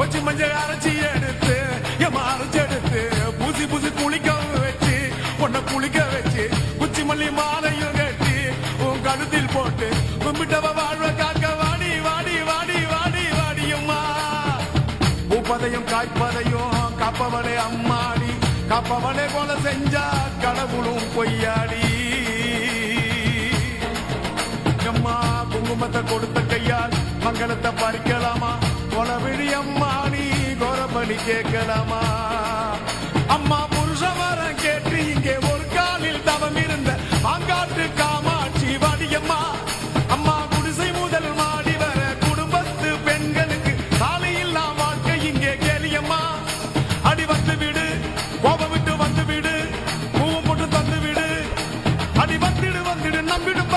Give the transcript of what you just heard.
வச்சு மஞ்சள் அரைச்சி எடுத்து எம்மா அரைச்சி எடுத்து பூசி பூசி குளிக்க வச்சு பொண்ணை குளிக்க வச்சு குச்சி மல்லி மாலையும் கட்டி உன் கழுத்தில் போட்டு கும்பிட்டவ வாழ்வ காக்க வாடி வாடி வாடி வாடி வாடியம்மா. பூப்பதையும் காய்ப்பதையும் காப்பவனே அம்மாடி காப்பவனே போல செஞ்சா கடவுளும் பொய்யாடி. அம்மா குங்குமத்தை கொடுத்த கையால் மங்களத்தை பறிக்கலாமா? கொலவிழி அம்மா நீ கொரபலி கேட்கலாமா? அம்மா புருஷவரம் கேட்டு இங்கே ஒரு காலில் தவம் இருந்த மாங்காட்டு காமாட்சி வடியம்மா. அம்மா குடிசை முதல் மாடி வர குடும்பத்து பெண்களுக்கு காலையில்லா வாழ்க்கை இங்கே கேலியம்மா. அடி வந்து விடு கோபம் விட்டு வந்து விடு பூவும் போட்டு தந்து விடு. அடி வந்துடு வந்துடு நம்பிடும்